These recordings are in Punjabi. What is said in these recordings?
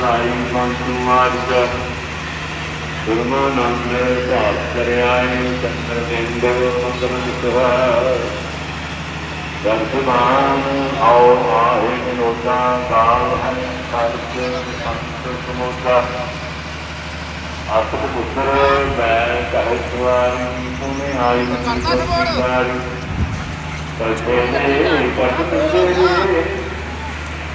ਲਾਈ ਪੰਥ ਮਾਰਗ ਗੁਰਮਾਨੰਦ ਧਾਤ ਕਰਿਆਏ ਚੰਦਰ ਬਿੰਦ ਮੰਗਲ ਸੁਹਾਰ ਵਰਤਮਾਨ ਆਓ ਆਏ ਵਿਨੋਦਾ ਕਾਲ ਹੈ ਕਰਤ ਸੰਤ ਸਮੋਦਾ। ਆਸਤ ਪੁੱਤਰ ਮੈਂ ਕਹੇ ਸੁਆਰੀ ਤੁਮੇ ਆਈ ਸੁਆਰੀ ਕਦੇ ਨੇ ਪਟ ਤੁਝੇ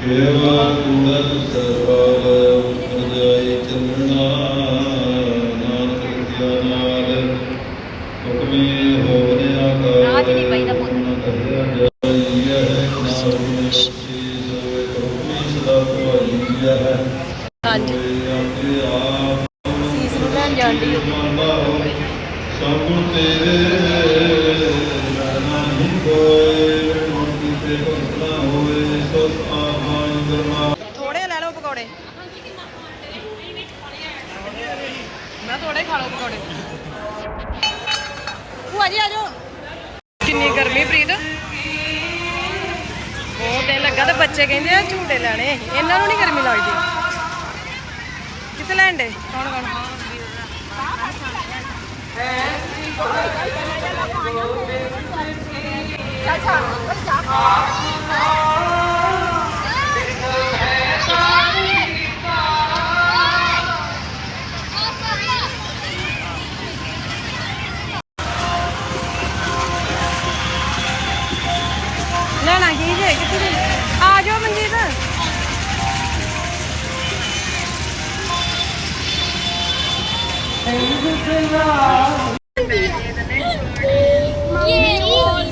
ਕੇਵਾ ਕੁੰਦਨ ਸਰਵਾਲ ਉਪਜਾਈ ਚੰਦਨਾ ਨਾਨਕ ਕਿਆ ਨਾਲ ਹੁਕਮੇ ਹੋਵਨ ਆਕਾਰ ਰਾਜ ਨਹੀਂ ਪਈ ਦਾ ਪੁੱਤ। ਹਾਂਜੀ ਸੀਸ ਨੂੰ ਲੈਣ ਜਾਂਦੀ ਸਭ ਤੇਰੇ ਨਹੀਂ ਕੋਏ ਮਨ ਕੀਤੇ ਭਗਤ ਨਾ ਹੋਏ ਸੋ ਆਵਾਂ ਗਰਮਾ ਥੋੜੇ ਲੈ ਲਓ ਪਕੌੜੇ ਮੈਂ ਥੋੜੇ ਖਾ ਲਓ ਪਕੌੜੇ। ਭੂਆ ਜੀ ਆ ਜਾਓ। ਕਿੰਨੀ ਗਰਮੀ ਪ੍ਰੀਤ? ਬਹੁਤ ਦਿਨ ਲੱਗਾ ਤੇ ਬੱਚੇ ਕਹਿੰਦੇ ਆ ਝੂਟੇ ਲੈਣੇ। ਇਹਨਾਂ ਨੂੰ ਨਹੀਂ ਗਰਮੀ ਲੱਗਦੀ। ਕਿੱਥੇ ਲੈਣ ਦੇ? ਕੌਣ ਕੌਣ ਲੈਣਾ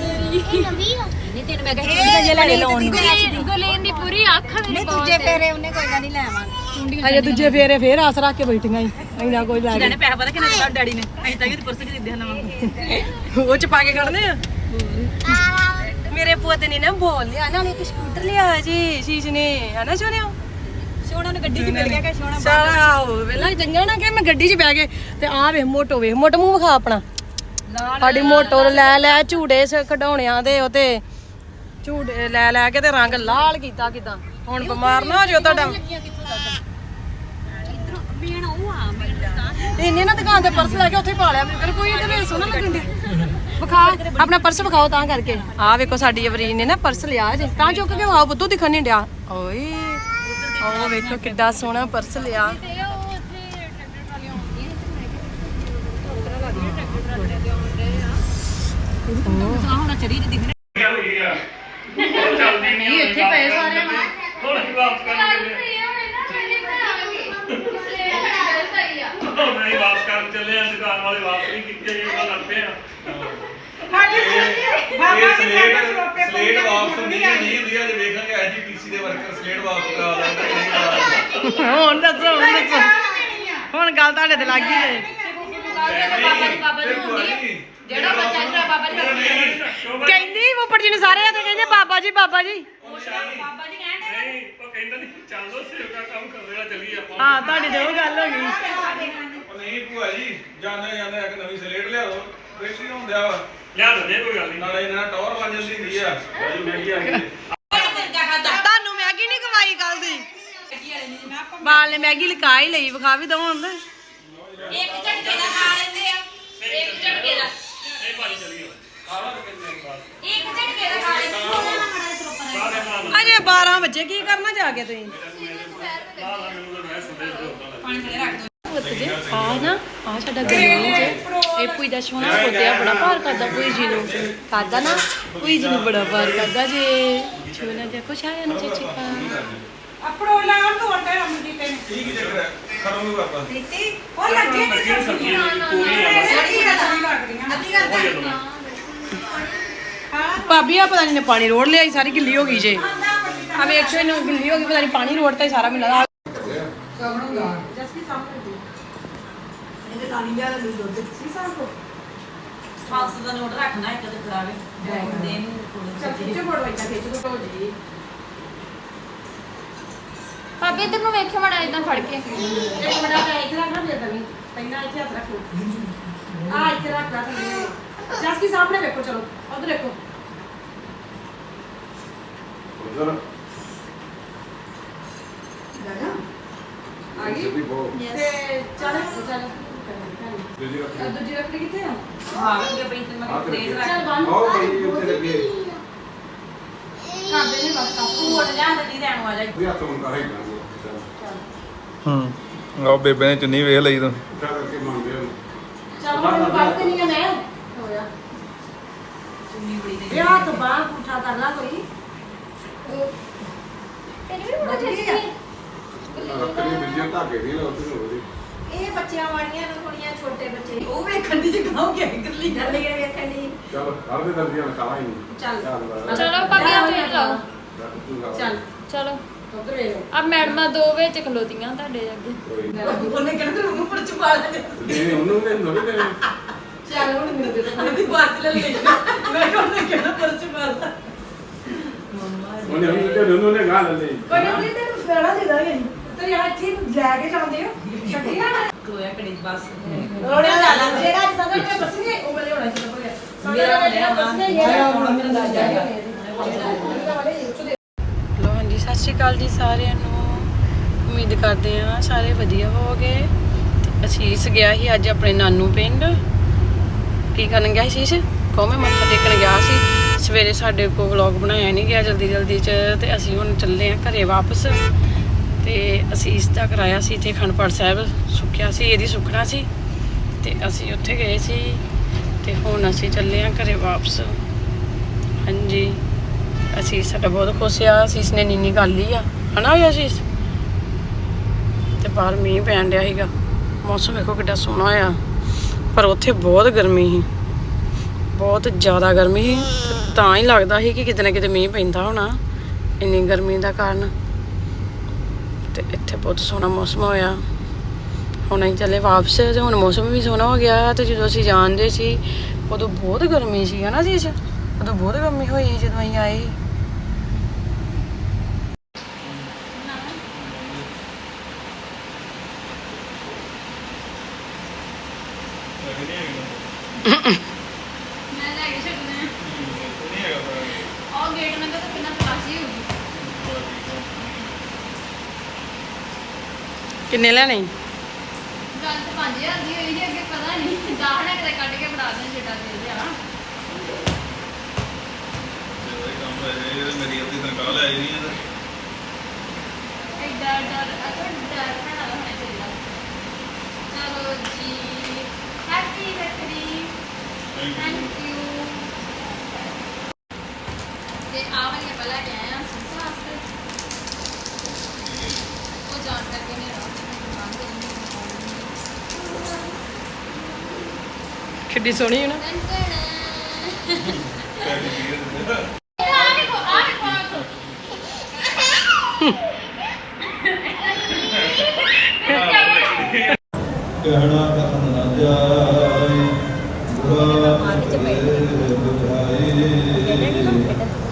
ਨਹੀਂ ਤੈਨੂੰ ਮੈਂ ਕਹਿੰਦੀ ਜੇ ਲੈ ਲਾਉਣ ਨੂੰ ਗਲੇਨ ਦੀ ਪੂਰੀ ਅੱਖ ਮੇਰੀ ਦੂਜੇ ਫੇਰੇ ਉਹਨੇ ਕੋਈ ਗੱਲ ਨਹੀਂ ਲੈ ਆਵਾਂਗੇ ਅਜੇ ਦੂਜੇ ਫੇਰੇ ਫੇਰ ਆਸ ਰੱਖ ਕੇ ਬੈਠੀਆਂ ਹੀ ਇੰਨਾ ਕੋਈ ਲੈ ਕੇ ਪੈਸਾ ਪਤਾ ਕਿੰਨਾ ਦਿੱਤਾ ਡੈਡੀ ਨੇ। ਅਸੀਂ ਤਾਂ ਇਹ ਪਰਸ ਖਰੀਦਿਆ ਨਵਾਂ ਉਹ ਚ ਪਾ ਕੇ ਖੜਨੇ ਆ। ਮੇਰੇ ਪੁੱਤ ਨੇ ਨਾ ਬੋਲ ਲਿਆ ਨਾਲੇ ਇੱਕ ਸਕੂਟਰ ਲਿਆ ਜੀ ਸ਼ੀਸ਼ ਨੇ। ਹਨਾ ਸੋਨਿਆ ਸੋਹਣਾ ਨੂੰ ਗੱਡੀ 'ਚ ਮਿਲ ਗਿਆ ਕਿ ਸੋਹਣਾ ਸਾਰਾ ਵੇਲਾ ਚੰਗਾ ਨਾ ਕਿ ਮੈਂ ਗੱਡੀ 'ਚ ਬਹਿ ਕੇ ਤੇ ਆ ਵੇ ਮੋਟੋ ਵੇ ਮੋਟੋ ਮੂੰਹ ਵਿਖਾ ਆਪਣਾ। ਸਾਡੀ ਮੋਟੋ ਲੈ ਲੈ ਝੂੜੇ ਸ ਕਢਾਉਣਿਆਂ ਦੇ ਉਹ ਤੇ ਝੂੜੇ ਲੈ ਲੈ ਕੇ ਤੇ ਰੰਗ ਲਾਲ ਕੀਤਾ ਕਿਦਾਂ। ਹੁਣ ਬਿਮਾਰ ਨਾ ਹੋ ਜਾਓ ਤੁਹਾਡਾ। ਮੇਨ ਉਹ ਆ ਮੇਨ ਇਹਨੇ ਨਾ ਦੁਕਾਨ ਤੇ ਪਰਸ ਲੈ ਕੇ ਉੱਥੇ ਹੀ ਪਾ ਲਿਆ। ਮੈਨੂੰ ਕਹਿੰਦਾ ਕੋਈ ਇਹਦੇ ਵਿੱਚ ਸੋਹਣਾ ਲੱਗਣ ਦੀ ਵਿਖਾ ਆਪਣਾ ਪਰਸ ਵਿਖਾਓ ਤਾਂ ਕਰਕੇ। ਆ ਵੇਖੋ ਸਾਡੀ ਅਵਰੀਨ ਨੇ ਨਾ ਪਰਸ ਲਿਆ ਜੇ। ਤਾਂ ਚੁੱਕ ਕੇ ਆ ਬੁੱਧੂ ਦਿਖਣ ਨਹੀਂ ਡਿਆ। ਓਏ। ਉਹ ਵੇਖੋ ਕਿੱਡਾ ਸੋਹਣਾ ਪਰਸ ਲਿਆ। ਨਹੀਂ ਇੱਥੇ ਪਏ ਸਾਰਿਆਂ ਨੂੰ ਹੁਣ। ਹੀ ਵਾਪਸ ਕਰਨ ਚੱਲੇ ਨਹੀਂ ਵਾਪਸ ਕਰਨ ਚੱਲੇ ਆ ਦੁਕਾਨ ਵਾਲੇ ਵਾਪਸ ਨਹੀਂ ਕੀਤੇ ਜੀ ਉਹਨਾਂ ਪਏ ਆ। ਇਹ ਸਲੇਟ ਸਲੇਟ ਵਾਪਸ ਹੁੰਦੀ ਹੈ ਨਹੀਂ ਹੁੰਦੀ ਹੈ ਜੇ ਵੇਖਾਂਗੇ ਐਜੀਪੀਸੀ ਦੇ ਵਰਕਰ ਸਲੇਟ ਵਾਪਸ ਕਰਾ ਲੈਂਦੇ ਨਹੀਂ ਕਰਾ ਲੈਂਦੇ ਹੁਣ ਦੱਸੋ ਹੁਣ ਦੱਸੋ। ਹੁਣ ਗੱਲ ਤੁਹਾਡੇ ਤੇ ਲੱਗ ਗਈ ਹੈ। ਜਿਹੜਾ ਬੱਚਾ ਜਿਹੜਾ ਬਾਬਾ ਜੀ ਕਹਿੰਦੀ ਮੁੱਪੜ ਜੀ ਨੂੰ ਸਾਰੇ ਆ ਤੇ ਕਹਿੰਦੇ ਬਾਬਾ ਜੀ ਬਾਬਾ ਜੀ। ਬਾਬਾ ਜੀ ਕਹਿੰਦੇ ਨਹੀਂ ਉਹ ਕਹਿੰਦਾ ਨਹੀਂ ਚੱਲੋ ਸੇਵਕਾ ਕੰਮ ਕਰ ਰਿਹਾ ਚੱਲੀਏ ਆਪਾਂ। ਹਾਂ ਤੁਹਾਡੀ ਤੇ ਉਹ ਗੱਲ ਹੋ ਗਈ। ਨਹੀਂ ਭੂਆ ਜੀ ਜਾਂਦੇ ਜਾਂਦੇ ਇੱਕ ਨਵੀਂ ਸਲੇਟ ਲਿਆਓ। ਬੈਟਰੀ ਹੁੰਦਿਆ ਵਾ। ਲਿਆ ਦਿੰਦੇ ਕੋਈ ਗੱਲ ਨਹੀਂ। ਨਾਲੇ ਇਹਨਾਂ ਨਾਲ ਟੌਰ ਬਣ ਜਾਂਦੀ ਹੁੰਦੀ ਆ। ਭਾਈ ਮਹਿੰਗੀ ਆ ਗਈ। ਤੁਹਾਨੂੰ ਮੈਗੀ ਨਹੀਂ ਖਵਾਈ ਕੱਲ ਦੀ। ਬਾਲ ਨੇ ਮੈਗੀ ਲਕਾ ਹੀ ਲਈ ਵਿਖਾ ਵੀ ਦਵਾਂ ਹੁੰਦਾ ਇੱਕ ਝਟਕੇ ਦਾ ਖਾ ਲੈਂਦੇ ਆ। ਇੱਕ ਝਟਕੇ ਦਾ। ਇਹ ਭਾਜੀ ਚੱਲੀਏ ਇੱਕ ਝਟਕੇ ਦਾ ਖਾ ਲੈਂਦੇ ਅਜੇ 12 ਵਜੇ ਕੀ ਕਰਨਾ ਜਾ ਕੇ ਤੁਸੀਂ? ਪਾਣੀ ਥੱਲੇ ਰੱਖ ਦੋ ਪੁੱਤ ਜੀ ਆ ਨਾ ਆ ਸਾਡਾ ਗਰੀਬ ਜੇ ਇਹ ਪੂਈ ਦਾ ਸੋਹਣਾ ਪੁੱਤਿਆ ਬੜਾ ਭਾਰ ਕਰਦਾ ਪੂਈ ਜੀ ਨੂੰ। ਕਰਦਾ ਨਾ ਪੂਈ ਜੀ ਨੂੰ ਬੜਾ ਭਾਰ ਕਰਦਾ ਜੇ। ਛੋਨਾ ਕੁਛ ਆਇਆ ਨਾ ਚਾਚੀ ਕਾ ਕੀ ਕੀ ਚੱਕਰ ਹੈ ਕਰੂੰਗਾ ਆਪਾਂ। ਲੱਗੀ ਸਬਜ਼ੀ। ਪੂਰੀ ਆ ਭਾਬੀ ਆ ਪਤਾ ਨਹੀਂ ਨੇ ਪਾਣੀ ਰੋੜ ਲਿਆ ਸੀ, ਸਾਰੀ ਗਿੱਲੀ ਹੋ ਗਈ ਜੇ। ਆ ਵੇਖੋ ਇਹਨੂੰ ਗਿੱਲੀ ਹੋ ਗਈ ਪਤਾ ਨਹੀਂ ਪਾਣੀ ਰੋੜਤਾ ਸਾਰਾ ਮੈਨੂੰ ਲੱਗਦਾ ਇਹਦੇ ਨਾਲ ਹੀ ਲਿਆ ਲੈ ਦੁੱਧ। ਸੀ ਸਾਹ ਕੋ 500 ਦਾ ਨੋਟ ਰੱਖਣਾ ਇੱਕ ਤੇ ਫੜਾਵੇ ਦੇ ਨੂੰ ਚੱਲ ਖਿੱਚੋ ਫੋੜ ਵਈਆ ਖਿੱਚ ਦੋ ਜੀ ਭਾਬੀ ਇੱਧਰ ਨੂੰ ਵੇਖਿਓ ਮੜਾ ਇਦਾਂ ਫੜ ਕੇ। ਇੱਕ ਮਿੰਟ ਆ ਇੱਥੇ ਰੱਖ ਨਾ ਤਵੀ ਪਹਿਲਾਂ ਇੱਥੇ ਹੱਥ ਰੱਖੋ। ਆ ਇੱਥੇ ਰੱਖ ਰੱਖ ਲੈ ਜਸਕੀ ਸਾਹਮਣੇ ਵੇਖੋ ਚਲੋ। ਉਧਰ ਦੇਖੋ ਉਧਰ। ਆ ਗਈ? ਸਿੱਧੀ ਬੋ। ਤੇ ਚੱਲ ਚੱਲ। ਦੂਜੀ ਰੱਖ ਦੂਜੀ ਕਿੱਥੇ ਆ? ਹਾਂ ਕਿ ਤੇ ਮੈਂ ਤੇਜ਼ ਰੱਖੀ। ਰੱਖ ਚੱਲ ਬੰਦ ਆਓ ਬਈ ਉੱਤੇ ਲੱਗੇ। ਕਰਦੇ ਨੇ ਬਸ ਉੱਡ ਤੇ ਵੀ ਹੱਥ ਹੂੰ ਆਹ ਬੇਬੇ ਨੇ ਚੁੰਨੀ ਵੇਖ ਲਈ ਤੂੰ। ਉੱਠਾ ਕਰਕੇ ਮੰਗਦੇ ਹੋ। ਚੱਲ ਹੁਣ ਕੱਢ ਦੇਣੀ ਆ। ਮੈਂ ਹੋਇਆ। ਚੁੰਨੀ ਬੜੀ ਦੇ ਪੁੱਠਾ ਕਰ ਲਾ ਕੋਈ। ਬਚ ਗਈ ਆ। ਧਾਗੇ ਦੀ ਨੂੰ ਉਹਦੀ ਇਹ ਬੱਚਿਆਂ ਵਾਲੀਆਂ ਨੂੰ ਥੋੜੀਆਂ ਛੋਟੇ ਬੱਚੇ ਉਹ ਵੇਖਣ ਦੀ ਜਗਾਉ ਕਿ ਗੱਲੀ ਕਰ ਲਈ ਵੇਖਣ ਦੀ। ਚੱਲ ਹਰ ਦੇ ਦਰਦੀਆਂ ਲਖਾਵਾ ਹੀ ਚੱਲ। ਚਲੋ ਭਾਬੀ ਆ ਤੁਸੀਂ ਲਾਓ। ਚੱਲ। ਚਲੋ। ਉਧਰ ਵੇਖੋ ਆ ਮੈਡਮਾਂ ਦੋ ਵਿੱਚ ਖਲੋਤੀਆਂ ਤੁਹਾਡੇ ਅੱਗੇ। ਉਹਨੇ ਕਹਿੰਦਾ ਤੂੰ ਮੂੰਹ ਪਰ ਚੁਪਾ ਲੈ ਨਹੀਂ ਉਹਨੂੰ ਨੇ ਨੋੜੇ ਦੇ ਚੱਲ ਹੁਣ ਮੈਨੂੰ ਦੇ ਦੇ। ਉਹਦੀ ਬਾਤ ਲੈ ਲਈ। ਮੈਂ ਕਹਿੰਦਾ ਕਹਿੰਦਾ ਪਰ ਚੁਪਾ ਲੈ ਉਹਨੇ ਉਹਨੂੰ ਉਹਨੂੰ ਨੇ ਗਾ ਲੈ ਲਈ। ਕੋਈ ਨਹੀਂ ਤੇ ਫੇੜਾ ਦੇ ਦਾਂਗੇ। ਤੇ ਯਾਰ ਇੱਥੇ ਲੈ ਕੇ ਜਾਂਦੇ ਹੋ ਛੱਡੀ ਨਾ ਕੋਇਆ ਕੜੀ ਬਸ। ਰੋੜਿਆ ਲਾ ਲਾ ਜਿਹੜਾ ਅੱਜ ਸਦਰ ਕੇ ਬਸਨੇ ਉਹ ਵਾਲੇ ਹੋਣਾ ਚਾਹੀਦਾ ਬੋਲਿਆ ਮੇਰਾ ਜਿਹੜਾ ਬਸਨੇ ਇਹ ਹੁਣ ਮੇਰਾ ਦਾਜ ਜਾ ਲੋ ਹਾਂਜੀ ਸਤਿ ਸ਼੍ਰੀ ਅਕਾਲ ਜੀ ਸਾਰਿਆਂ ਨੂੰ। ਉਮੀਦ ਕਰਦੇ ਹਾਂ ਸਾਰੇ ਵਧੀਆ ਹੋਵੋਗੇ। ਅਸੀਸ ਗਿਆ ਸੀ ਅੱਜ ਆਪਣੇ ਨਾਨੂ ਪਿੰਡ। ਕੀ ਕਰਨ ਗਿਆ ਸੀ ਅਸੀਸ ਕੋਮੇ ਮੱਥਾ ਟੇਕਣ ਗਿਆ ਸੀ? ਸਵੇਰੇ ਸਾਡੇ ਕੋਲ ਵਲੌਗ ਬਣਾਇਆ ਨਹੀਂ ਗਿਆ ਜਲਦੀ ਜਲਦੀ ਚ ਤੇ ਅਸੀਂ ਹੁਣ ਚੱਲੇ ਆ ਘਰੇ ਵਾਪਸ। ਤੇ ਅਸੀਸ ਦਾ ਕਰਾਇਆ ਸੀ ਇੱਥੇ ਖੰਡਪੜ ਸਾਹਿਬ ਸੁੱਖਿਆ ਸੀ, ਇਹਦੀ ਸੁੱਖਣਾ ਸੀ ਤੇ ਅਸੀਂ ਉੱਥੇ ਗਏ ਸੀ ਤੇ ਹੁਣ ਅਸੀਂ ਚੱਲੇ ਆ ਘਰੇ ਵਾਪਸ। ਹਾਂਜੀ, ਅਸੀਂ ਸਾਡਾ ਬਹੁਤ ਖੁਸ਼ ਆ, ਅਸੀਸ ਨੇ ਨੀਨੀ ਗੱਲ ਲਈ ਆ। ਹਨਾ ਵੀ ਅਸੀਸ? ਤੇ ਬਾਹਰ ਮੀਂਹ ਪੈਣ ਡਿਆ ਸੀਗਾ। ਮੌਸਮ ਵੇਖੋ ਕਿੱਡਾ ਸੋਹਣਾ ਆ। ਪਰ ਉੱਥੇ ਬਹੁਤ ਗਰਮੀ ਸੀ। ਬਹੁਤ ਜ਼ਿਆਦਾ ਗਰਮੀ ਸੀ। ਤਾਂ ਹੀ ਲੱਗਦਾ ਸੀ ਕਿ ਕਿਤੇ ਨਾ ਕਿਤੇ ਮੀਂਹ ਪੈਂਦਾ ਹੋਣਾ। ਇੰਨੀ ਗਰਮੀ ਦਾ ਕਾਰਨ। ਤੇ ਇੱਥੇ ਬਹੁਤ ਸੋਹਣਾ ਮੌਸਮ ਹੋਇਆ। ਹੁਣ ਅਸੀਂ ਚੱਲੇ ਵਾਪਸ ਤੇ ਹੁਣ ਮੌਸਮ ਵੀ ਸੋਹਣਾ ਹੋ ਗਿਆ ਤੇ ਜਦੋਂ ਅਸੀਂ ਜਾਂਦੇ ਸੀ, ਉਦੋਂ ਬਹੁਤ ਗਰਮੀ ਸੀ, ਹਨਾ ਜੀ ਉਦੋਂ ਬਹੁਤ ਗਰਮੀ ਹੋਈ ਜਦੋਂ ਅਸੀਂ ਆਏ। ਮੈਂ ਲੈ ਕੇ ਛੱਡਣਾ ਉਹ ਗੇਟ ਮੈਂ ਤਾਂ ਕਿੰਨਾ ਤਲਾਸ਼ੀ ਹੋਊਗੀ ਕਿੰਨੇ ਲੈਣੇ? ਗੱਲ ਤਾਂ 5000 ਦੀ ਹੋਈ ਸੀ ਅੱਗੇ ਪਤਾ ਨਹੀਂ। ਦਾਹਣਾ ਕਿਤੇ ਕੱਢ ਕੇ ਬਣਾ ਦੇਣ ਛੇਟਾ ਦੇ ਦੇ ਆ ਮੇਰੀ ਆਪਣੀ ਤਨਖਾਹ ਲੈ ਆਈ ਨਹੀਂ ਇੱਕ ਡਰ ਡਰ ਅਗਰ ਡਰ ਬਣਾ ਹੋਣਾ ਚਾਹੀਦਾ। ਚਲੋ ਜੀ ਹੈਪੀ ਰੱਖੜੀ ਥੈਂਕ ਯੂ ਤੇ ਆ ਵਾਲੀ ਆਪਾਂ ਲੈ ਕੇ ਆਏ ਆ ਸਿਸਟਰ ਵਾਸਤੇ। ਉਹ ਜਾਣ ਕਰਕੇ ਨਹੀਂ ਰਹਾ ਕਿੱਡੀ ਸੋਹਣੀ ਹੈ ਨਾ। ਕਹਿਣਾ ਕਥਨ ਨਾ ਜਾਏ ਗੁਰਾ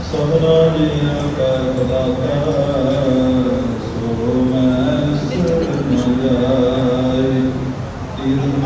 ਸਭਨਾ ਦੀਆਂ ਕਰ ਬਦਾਤਾ